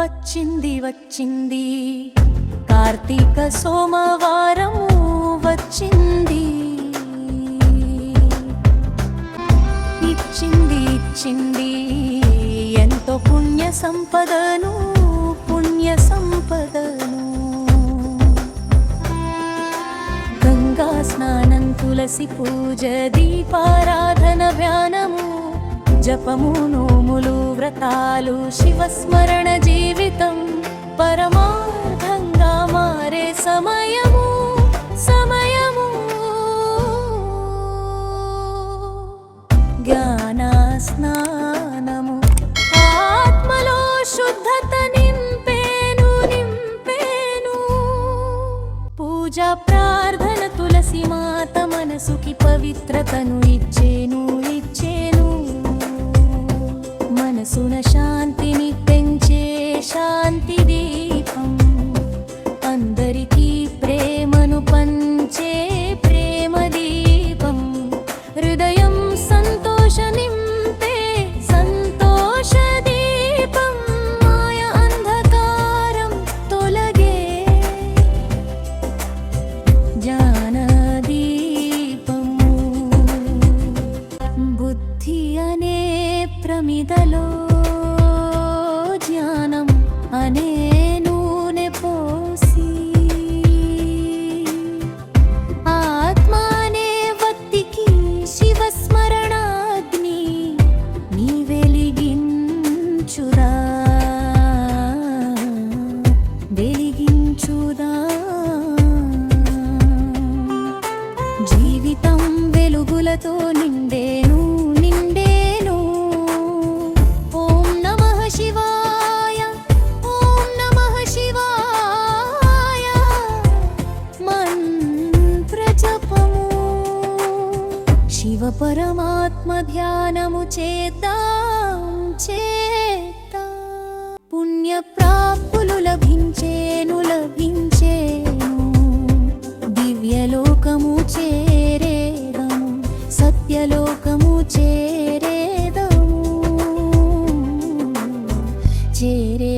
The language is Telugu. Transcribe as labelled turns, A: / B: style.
A: వచ్చింది వచ్చింది. కార్తీక సోమవారము వచ్చింది. ఇచ్చింది ఇచ్చింది. ఎంతో పుణ్య సంపదను పుణ్య సంపదను. గంగా స్నానం తులసి పూజ దీపారాధన ధ్యానము. జపము నోములు వ్రతాలు శివస్మరణ జీవితం. పరమార్థంగా మారే సమయము సమయము. జ్ఞాన స్నానము ఆత్మలో శుద్ధత నింపేను నింపేను. పూజ ప్రార్థన తులసి మాత మనసుకి పవిత్రతను ఇచ్చేను. మనసున శాంతిని పెంచే శాంతిదే. ప్రమిదలో జ్ఞానం అనే నూనె పోసి ఆత్మానే వత్తికి శివస్మరణాగ్ని నీ వెలిగించుదా వెలిగించుదా. జీవితం వెలుగులతో నిండేను నిండే శివ పరమాత్మ ధ్యానము చేత చేద్దా పుణ్య ప్రాప్తులు లభించేను లభించేను. దివ్యలోకము చేరేదం సత్యలోకము చేరేదం చేరే